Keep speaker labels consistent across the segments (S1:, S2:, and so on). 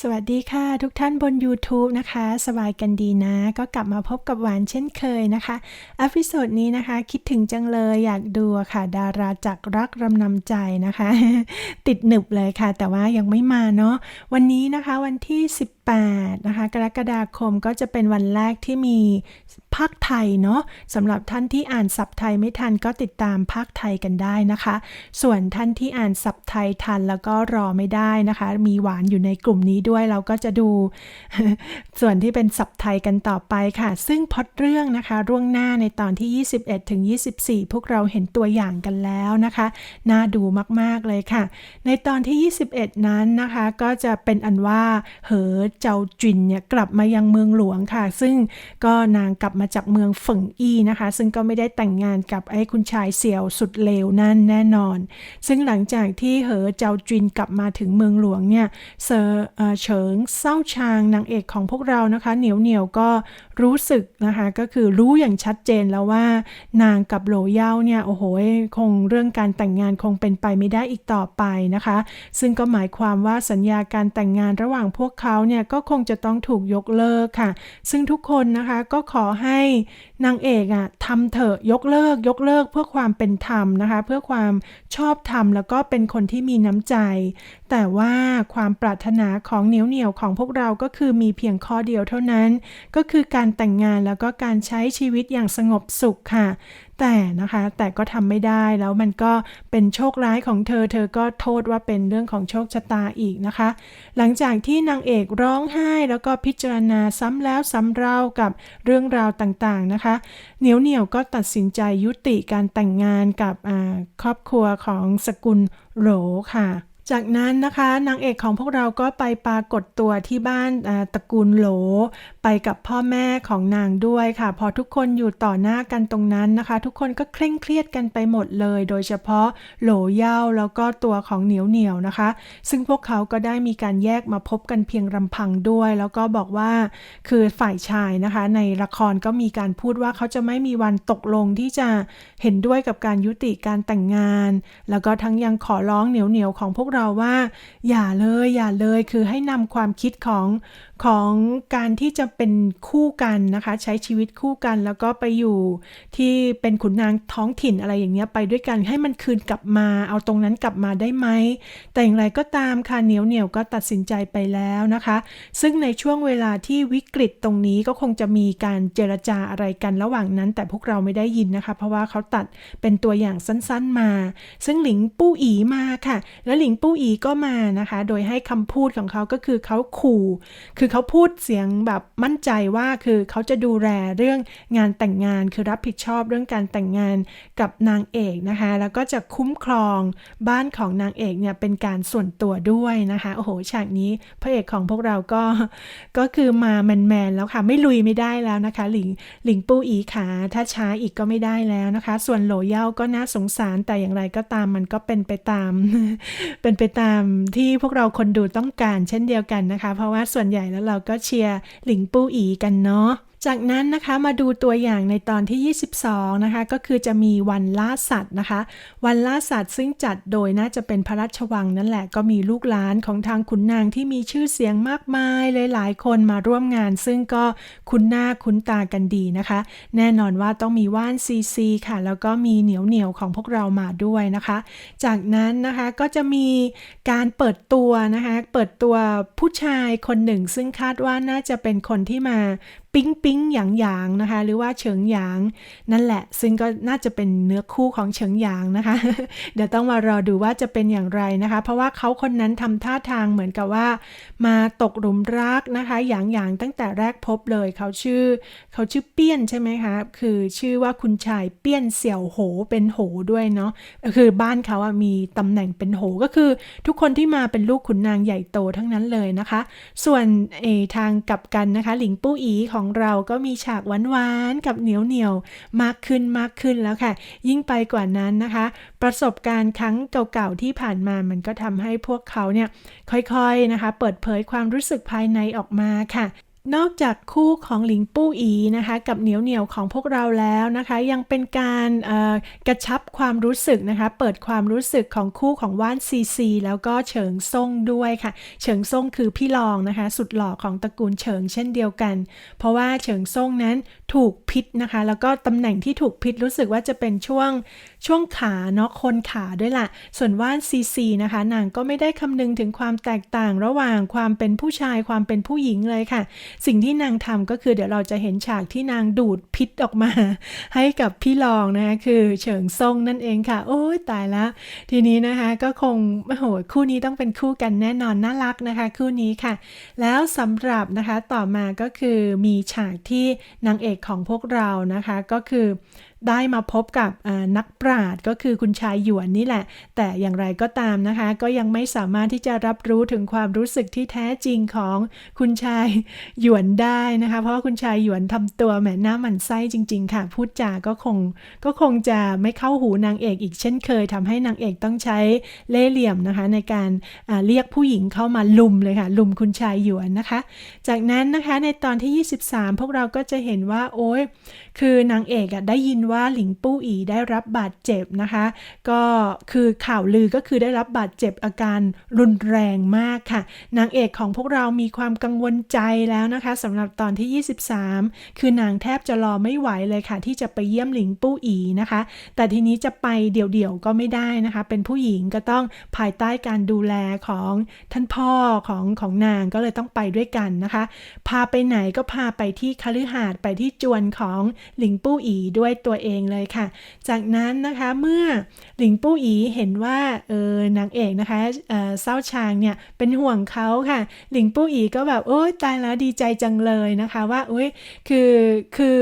S1: สวัสดีค่ะ ทุกท่านบน YouTube นะคะ สบายกันดีนะ ก็กลับมาพบกับหวานเช่นเคยนะคะอพิโซดนี้นะคะ คิดถึงจังเลยอยากดูค่ะ ดาราจากรักรำนำใจนะคะ ติดหนึบเลยค่ะ แต่ว่ายังไม่มาเนาะวันนี้นะคะวันที่ 18 นะคะ กรกฎาคมก็จะเป็นวันแรกที่มีภาคไทยเนาะสำหรับท่านที่อ่านศัพท์ไทยไม่ทันก็ติดตามภาคไทยกันได้นะคะ ส่วนท่านที่อ่านศัพท์ไทยทันแล้วก็รอไม่ได้นะคะ มีหวานอยู่ในกลุ่มนี้ด้วยเราก็จะดูส่วนที่เป็นศัพท์ไทยกันต่อไปค่ะ ซึ่งพอดเรื่องนะคะร่วงหน้าในตอนที่ 21 ถึง 24 พวกเราเห็นตัวอย่างกันแล้วนะคะ น่าดูมาก ๆ เลยค่ะ ในตอนที่ 21 นั้นนะคะ ก็จะเป็นอันว่าเหอเจ้าจินเนี่ยกลับมายังเมืองหลวงค่ะ ซึ่งก็นางกลับมาจากเมืองฝงอี้นะคะ ซึ่งก็ไม่ได้แต่งงานกับไอ้คุณชายเสี่ยวสุดเลวนั่นแน่นอน ซึ่งหลังจากที่เหอเจ้าจินกลับมาถึงเมืองหลวงเนี่ยเซอร์เอ่อเฉิงเศร้าชางนางเอกของพวกเรานะคะ เหนียวเหนียวก็รู้สึกนะคะ ก็คือรู้อย่างชัดเจนแล้วว่า นางกับโหลเย่าเนี่ยโอ้โหคงเรื่องการแต่งงานคงเป็นไปไม่ได้อีกต่อไปนะคะ ซึ่งก็หมายความว่าสัญญาการแต่งงานระหว่างพวกเขาเนี่ยก็คงจะต้องถูกยกเลิกค่ะ ซึ่งทุกคนนะคะก็ขอให้นางเอกอะทำเถอะยกเลิกยกเลิกเพื่อความเป็นธรรมนะคะ เพื่อความชอบธรรมแล้วก็เป็นคนที่มีน้ำใจ แต่ว่าความปรารถนาของเหนียวเหนียวของพวกเราก็คือมีเพียงข้อเดียวเท่านั้น ก็คือการแต่งงานแล้วก็การใช้ชีวิตอย่างสงบสุขค่ะ แต่นะคะแต่ก็ทำไม่ได้แล้วมันก็เป็นโชคร้ายของเธอ เธอก็โทษว่าเป็นเรื่องของโชคชะตาอีกนะคะ หลังจากที่นางเอกร้องไห้แล้วก็พิจารณาซ้ำแล้วซ้ำเล่ากับเรื่องราวต่างๆนะคะ เหนียวเหนียวก็ตัดสินใจยุติการแต่งงานกับครอบครัวของสกุลโหลค่ะจากนั้นนะคะนางเอกของพวกเราก็ไปปรากฏตัวที่บ้านตระกูลโหล ไปกับพ่อแม่ของนางด้วยค่ะ พอทุกคนอยู่ต่อหน้ากันตรงนั้นนะคะ ทุกคนก็เคร่งเครียดกันไปหมดเลย โดยเฉพาะโหลเย่าแล้วก็ตัวของเหนียวเหนียวนะคะ ซึ่งพวกเขาก็ได้มีการแยกมาพบกันเพียงลำพังด้วย แล้วก็บอกว่าคือฝ่ายชายนะคะ ในละครก็มีการพูดว่าเขาจะไม่มีวันตกลงที่จะเห็นด้วยกับการยุติการแต่งงาน แล้วก็ทั้งยังขอร้องเหนียวเหนียวของพวกเราว่า อย่าเลยอย่าเลยคือให้นำความคิดของของการที่จะเป็นคู่กันนะคะ ใช้ชีวิตคู่กันแล้วก็ไปอยู่ที่เป็นขุนนางท้องถิ่นอะไรอย่างเงี้ยไปด้วยกันให้มันคืนกลับมาเอาตรงนั้นกลับมาได้ไหม แต่อย่างไรก็ตามค่ะเหนียวเหนียวก็ตัดสินใจไปแล้วนะคะ ซึ่งในช่วงเวลาที่วิกฤตตรงนี้ก็คงจะมีการเจรจาอะไรกันระหว่างนั้น แต่พวกเราไม่ได้ยินนะคะ เพราะว่าเขาตัดเป็นตัวอย่างสั้นๆมา ซึ่งหลิงปู้อีมาค่ะ แล้วหลิงปู้อีก็มานะคะ โดยให้คำพูดของเขาก็คือเขาขู่ คือเขาพูดเสียงแบบมั่นใจว่าคือเขาจะดูแลเรื่องงานแต่งงานคือรับผิดชอบเรื่องการแต่งงานกับนางเอกนะคะ แล้วก็จะคุ้มครองบ้านของนางเอกเนี่ยเป็นการส่วนตัวด้วยนะคะโอ้โหฉากนี้พระเอกของพวกเราก็ก็คือมาแมนๆแล้วค่ะ ไม่ลุยไม่ได้แล้วนะคะ หลิงหลิงปู้อีขาถ้าช้าอีกก็ไม่ได้แล้วนะคะ ส่วนโหลเย่าก็น่าสงสารแต่อย่างไรก็ตามมันก็เป็นไปตาม เป็นไปตามที่พวกเราคนดูต้องการเช่นเดียวกันนะคะ เพราะว่าส่วนใหญ่แล้วเราก็เชียร์หลิงปูอีกันเนาะ จากนั้นนะคะมาดูตัวอย่างในตอนที่ 22 นะคะ ก็คือจะมีวันล่าสัตว์นะคะ วันล่าสัตว์ซึ่งจัดโดยน่าจะเป็นพระราชวังนั่นแหละก็มีลูกหลานของทางขุนนางที่มีชื่อเสียงมากมายหลายๆคนมาร่วมงาน ซึ่งก็คุ้นหน้าคุ้นตากันดีนะคะ แน่นอนว่าต้องมีว่านซีซีค่ะ แล้วก็มีเหนียวเหนียวของพวกเรามาด้วยนะคะ จากนั้นนะคะก็จะมีการเปิดตัวนะคะ เปิดตัวผู้ชายคนหนึ่ง ซึ่งคาดว่าน่าจะเป็นคนที่มา ปิ๊งปิ๊งหยางหยางนะคะ หรือว่าเฉิงหยาง นั่นแหละ ซึ่งก็น่าจะเป็นเนื้อคู่ของเฉิงหยางนะคะ เดี๋ยวต้องมารอดูว่าจะเป็นอย่างไรนะคะ เพราะว่าเขาคนนั้นทำท่าทางเหมือนกับว่า มาตกหลุมรักนะคะหยางหยางตั้งแต่แรกพบเลยเขาชื่อ เขาชื่อเปี้ยนใช่ไหมคะคือชื่อว่าคุณชายเปี้ยนเสี่ยวโหเป็นโหด้วยเนาะคือบ้านเขาอะมีตำแหน่งเป็นโหก็คือ ทุกคนที่มาเป็นลูกขุนนางใหญ่โตทั้งนั้นเลยนะคะ ส่วนเออทางกลับกันนะคะ หลิงปู้อีของเราก็มีฉากหวานๆกับเหนียวเหนียวๆมากขึ้นมากขึ้นแล้วค่ะ ยิ่งไปกว่านั้นนะคะ ประสบการณ์ครั้งเก่าๆที่ผ่านมามันก็ทำให้พวกเขาเนี่ยค่อยๆนะคะ เปิดเผยความรู้สึกภายในออกมาค่ะ นอกจากคู่ของหลิงปู้อีนะคะ กับเหนียวเหนียวของพวกเราแล้วนะคะ ยังเป็นการกระชับความรู้สึกนะคะ เปิดความรู้สึกของคู่ของว่านซีซีแล้วก็เฉิงซ่งด้วยค่ะ เฉิงซ่งคือพี่รองนะคะ สุดหล่อของตระกูลเฉิงเช่นเดียวกัน เพราะว่าเฉิงซ่งนั้นถูกพิษนะคะ แล้วก็ตำแหน่งที่ถูกพิษรู้สึกว่าจะเป็นช่วงช่วงขาเนาะคนขาด้วยล่ะ ส่วนว่านซีซีนะคะนางก็ไม่ได้คำนึงถึงความแตกต่างระหว่างความเป็นผู้ชายความเป็นผู้หญิงเลยค่ะสิ่งที่นางทำก็คือเดี๋ยวเราจะเห็นฉากที่นางดูดพิษออกมา ให้กับพี่รองนะคะคือเฉิงซ่งนั่นเองค่ะ โอ้ยตายแล้วทีนี้นะคะก็คงโอ้โหคู่นี้ต้องเป็นคู่กันแน่นอนน่ารักนะคะคู่นี้ค่ะ แล้วสำหรับนะคะต่อมาก็คือมีฉากที่นางเอกของพวกเรานะคะก็คือได้มาพบกับนักปราชญ์ก็คือคุณชายหยวนนี่แหละ แต่อย่างไรก็ตามนะคะ ก็ยังไม่สามารถที่จะรับรู้ถึงความรู้สึกที่แท้จริงของคุณชายหยวนได้นะคะ เพราะว่าคุณชายหยวนทำตัวแหมหน้าหมันไส้จริง ๆ ค่ะ พูดจาก็คงก็คงจะไม่เข้าหูนางเอกอีกเช่นเคยทำให้นางเอกต้องใช้เล่เหลี่ยมนะคะ ในการเรียกผู้หญิงเข้ามาลุมเลยค่ะ ลุมคุณชายหยวนนะคะ จากนั้นนะคะในตอนที่ 23 พวกเราก็จะเห็นว่าโอ้ยคือนางเอกอะได้ยินว่าหลิงปู้อีได้รับบาดเจ็บนะคะ ก็คือข่าวลือก็คือได้รับบาดเจ็บอาการรุนแรงมากค่ะ นางเอกของพวกเรามีความกังวลใจแล้วนะคะสำหรับตอนที่ 23 คือนางแทบจะรอไม่ไหวเลยค่ะ ที่จะไปเยี่ยมหลิงปู้อีนะคะ แต่ทีนี้จะไปเดี่ยวๆก็ไม่ได้นะคะ เป็นผู้หญิงก็ต้องภายใต้การดูแลของท่านพ่อของของนางก็เลยต้องไปด้วยกันนะคะ พาไปไหนก็พาไปที่คฤหาสน์ไปที่จวนของหลิงปู้อีด้วยตัวเองเลยค่ะ จากนั้นนะคะเมื่อหลิงปู้อีเห็นว่าเออนางเอกนะคะเออเศร้าชางเนี่ยเป็นห่วงเขาค่ะ หลิงปู้อีก็แบบโอ๊ยตายแล้วดีใจจังเลยนะคะว่าโอ๊ยคือคือ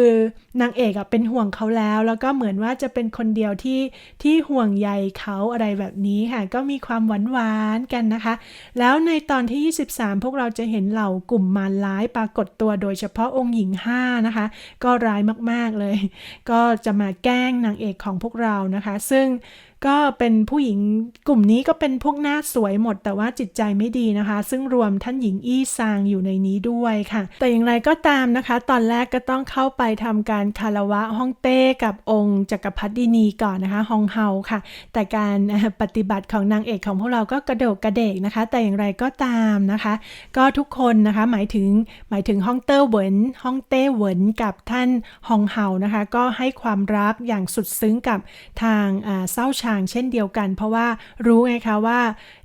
S1: นางเอกอะเป็นห่วงเขาแล้ว แล้วก็เหมือนว่าจะเป็นคนเดียวที่ที่ห่วงใยเขาอะไรแบบนี้ค่ะ ก็มีความหวานหวานกันนะคะ แล้วในตอนที่ 23 พวกเราจะเห็นเหล่ากลุ่มมารร้ายปรากฏตัวโดยเฉพาะองค์หญิง 5 นะคะ ก็ร้ายมากๆเลย ก็จะมาแกล้งนางเอกของพวกเรานะคะ ซึ่ง ก็เป็นผู้หญิงกลุ่มนี้ก็เป็นพวกหน้าสวยหมด แต่ว่าจิตใจไม่ดีนะคะ ซึ่งรวมท่านหญิงอี้ซางอยู่ในนี้ด้วยค่ะ แต่อย่างไรก็ตามนะคะ ตอนแรกก็ต้องเข้าไปทำการคารวะฮ่องเต้กับองค์จักรพรรดินีก่อนนะคะฮองเฮาค่ะ แต่การปฏิบัติของนางเอกของพวกเราก็กระโดดกระเดกนะคะ แต่อย่างไรก็ตามนะคะ ก็ทุกคนนะคะหมายถึงหมายถึงฮ่องเต้เหวินฮ่องเต้เหวินกับท่านฮองเฮานะคะ ก็ให้ความรักอย่างสุดซึ้งกับทางเศร้าชางเช่นเดียวกัน เพราะว่ารู้ไงคะว่า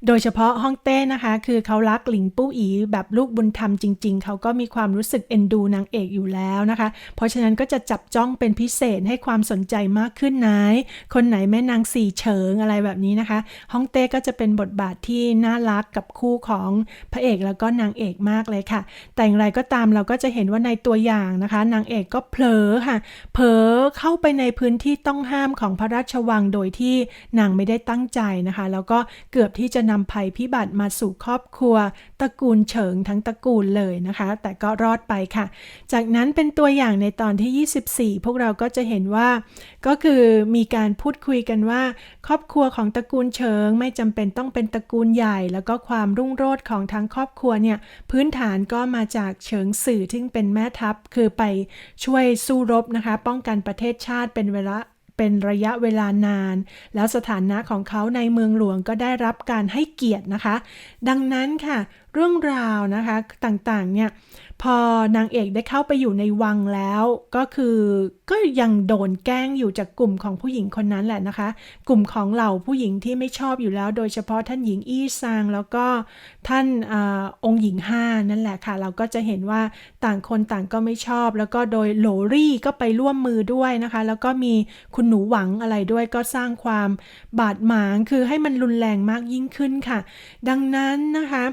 S1: โดยเฉพาะฮ่องเต้นะคะ คือเขารักหลิงปู้อีแบบลูกบุญธรรมจริง ๆ เขาก็มีความรู้สึกเอ็นดูนางเอกอยู่แล้วนะคะ เพราะฉะนั้นก็จะจับจ้องเป็นพิเศษให้ความสนใจมากขึ้นไหนคนไหนแม่นางสี่เฉิงอะไรแบบนี้นะคะฮ่องเต้ก็จะเป็นบทบาทที่น่ารักกับคู่ของพระเอกแล้วก็นางเอกมากเลยค่ะ แต่อย่างไรก็ตามเราก็จะเห็นว่าในตัวอย่างนะคะ นางเอกก็เผลอค่ะ เผลอเข้าไปในพื้นที่ต้องห้ามของพระราชวังโดยที่นางไม่ได้ตั้งใจนะคะ แล้วก็เกือบที่จะนำภัยพิบัติมาสู่ครอบครัวตระกูลเฉิงทั้งตระกูลเลยนะคะ แต่ก็รอดไปค่ะ จากนั้นเป็นตัวอย่างในตอนที่ 24 พวกเราก็จะเห็นว่า ก็คือมีการพูดคุยกันว่า ครอบครัวของตระกูลเฉิงไม่จำเป็นต้องเป็นตระกูลใหญ่ แล้วก็ความรุ่งโรจน์ของทั้งครอบครัวเนี่ยพื้นฐานก็มาจากเฉิงสื่อที่เป็นแม่ทัพคือไปช่วยสู้รบนะคะ ป้องกันประเทศชาติเป็นเวลา เป็นระยะเวลานาน แล้วสถานะของเขาในเมืองหลวงก็ได้รับการให้เกียรตินะคะ ดังนั้นค่ะ เรื่องราวนะคะต่างๆเนี่ย พอนางเอกได้เข้าไปอยู่ในวังแล้ว ก็คือก็ยังโดนแกล้งอยู่จากกลุ่มของผู้หญิงคนนั้นแหละนะคะ กลุ่มของเหล่าผู้หญิงที่ไม่ชอบอยู่แล้ว โดยเฉพาะท่านหญิงอี้ซางแล้วก็ท่านอาองค์หญิงห้านั่นแหละค่ะ เราก็จะเห็นว่าต่างคนต่างก็ไม่ชอบ แล้วก็โดยโหลรี่ก็ไปร่วมมือด้วยนะคะ แล้วก็มีคุณหนูหวังอะไรด้วยก็สร้างความบาดหมางคือให้มันรุนแรงมากยิ่งขึ้นค่ะ ดังนั้นนะคะ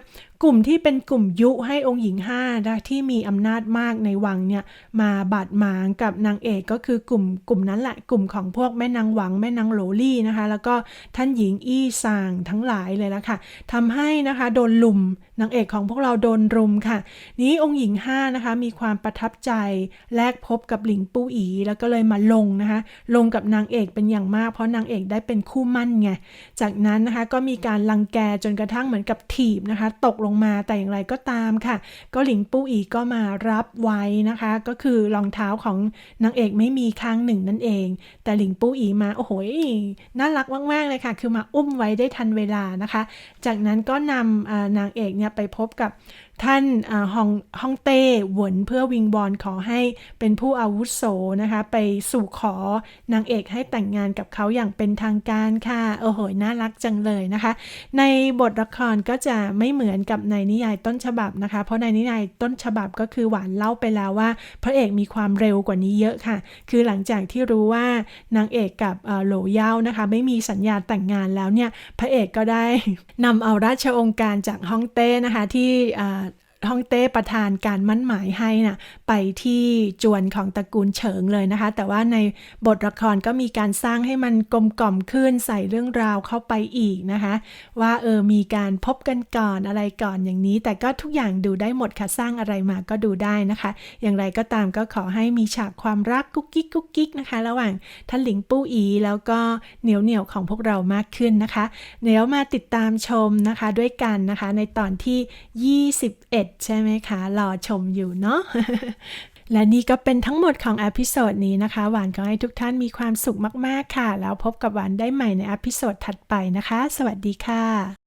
S1: กลุ่มที่เป็นกลุ่มยุให้องค์หญิงห้านะที่มีอำนาจมากในวังเนี่ยมาบาดหมางกับนางเอกก็คือกลุ่มกลุ่มนั้นแหละกลุ่มของพวกแม่นางหวังแม่นางโหลลี่นะคะ แล้วก็ท่านหญิงอี้ซางทั้งหลายเลยละค่ะทำให้นะคะโดนลุม นางเอกของพวกเราโดนรุมค่ะ นี้องค์หญิงห้านะคะ มีความประทับใจแลกพบกับหลิงปูอี แล้วก็เลยมาลงนะคะ ลงกับนางเอกเป็นอย่างมาก เพราะนางเอกได้เป็นคู่มั่นไง จากนั้นนะคะก็มีการลังแกจนกระทั่งเหมือนกับถีบนะคะ ตกลงมาแต่อย่างไรก็ตามค่ะ ก็หลิงปูอีก็มารับไว้นะคะ ก็คือรองเท้าของนางเอกไม่มีข้างหนึ่งนั่นเอง แต่หลิงปูอีมาโอ้โหน่ารักมากๆเลยค่ะ คือมาอุ้มไว้ได้ทันเวลานะคะ จากนั้นก็นำนางเอกเนี่ยไปพบกับท่านฮองฮองเต้หวนเพื่อวิงบอลขอให้เป็นผู้อาวุโสนะคะไปสู่ขอนางเอกให้แต่งงานกับเขาอย่างเป็นทางการค่ะโอ้โหน่ารักจังเลยนะคะ ในบทละครก็จะไม่เหมือนกับในนิยายต้นฉบับนะคะ เพราะในนิยายต้นฉบับก็คือหวานเล่าไปแล้วว่า พระเอกมีความเร็วกว่านี้เยอะค่ะ คือหลังจากที่รู้ว่านางเอกกับโหลเย่านะคะ ไม่มีสัญญาแต่งงานแล้วเนี่ยพระเอกก็ได้นำเอาราชองค์การจากฮ่องเต้นะคะที่ ฮ่องเต้ประทานการมั่นหมายให้นะ่ะไปที่จวนของตระกูลเฉิงเลยนะคะ แต่ว่าในบทละครก็มีการสร้างให้มันกลมกล่อมขึ้นใส่เรื่องราวเข้าไปอีกนะคะ ว่าเออมีการพบกันก่อนอะไรก่อนอย่างนี้ แต่ก็ทุกอย่างดูได้หมดค่ะสร้างอะไรมาก็ดูได้นะคะ อย่างไรก็ตามก็ขอให้มีฉากความรักกุ๊กกิ๊กกุ๊กกิ๊กนะคะ ระหว่างท่านหลิงปู้อีแล้วก็เหนียวเหนียวของพวกเรามากขึ้นนะคะเดี๋ยวมาติดตามชมนะคะด้วยกันนะคะ ในตอนที่ 21ใช่ไหมคะ รอชมอยู่เนาะและนี่ก็เป็นทั้งหมดของอพิโซดนี้นะคะ หวานขอให้ทุกท่านมีความสุขมาก ๆ ค่ะ แล้วพบกับหวานได้ใหม่ในอพิโซดถัดไปนะคะ สวัสดีค่ะ